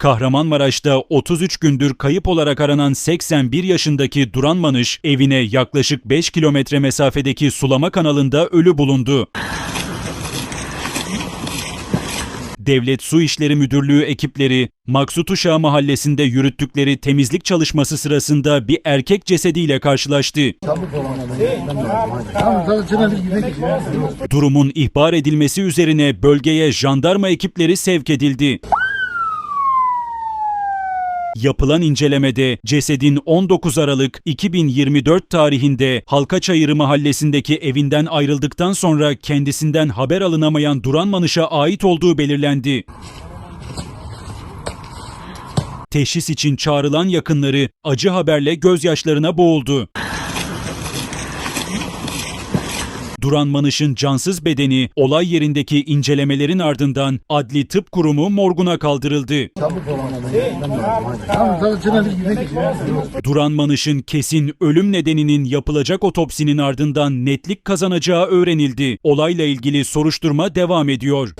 Kahramanmaraş'ta 33 gündür kayıp olarak aranan 81 yaşındaki Duran Manış evine yaklaşık 5 kilometre mesafedeki sulama kanalında ölü bulundu. Devlet Su İşleri Müdürlüğü ekipleri Maksut Uşağı mahallesinde yürüttükleri temizlik çalışması sırasında bir erkek cesediyle karşılaştı. Durumun ihbar edilmesi üzerine bölgeye jandarma ekipleri sevk edildi. Yapılan incelemede cesedin 19 Aralık 2024 tarihinde Halkaçayırı mahallesindeki evinden ayrıldıktan sonra kendisinden haber alınamayan Duran Manış'a ait olduğu belirlendi. Teşhis için çağrılan yakınları acı haberle gözyaşlarına boğuldu. Duran Manış'ın cansız bedeni olay yerindeki incelemelerin ardından Adli Tıp Kurumu morguna kaldırıldı. Duran Manış'ın kesin ölüm nedeninin yapılacak otopsinin ardından netlik kazanacağı öğrenildi. Olayla ilgili soruşturma devam ediyor.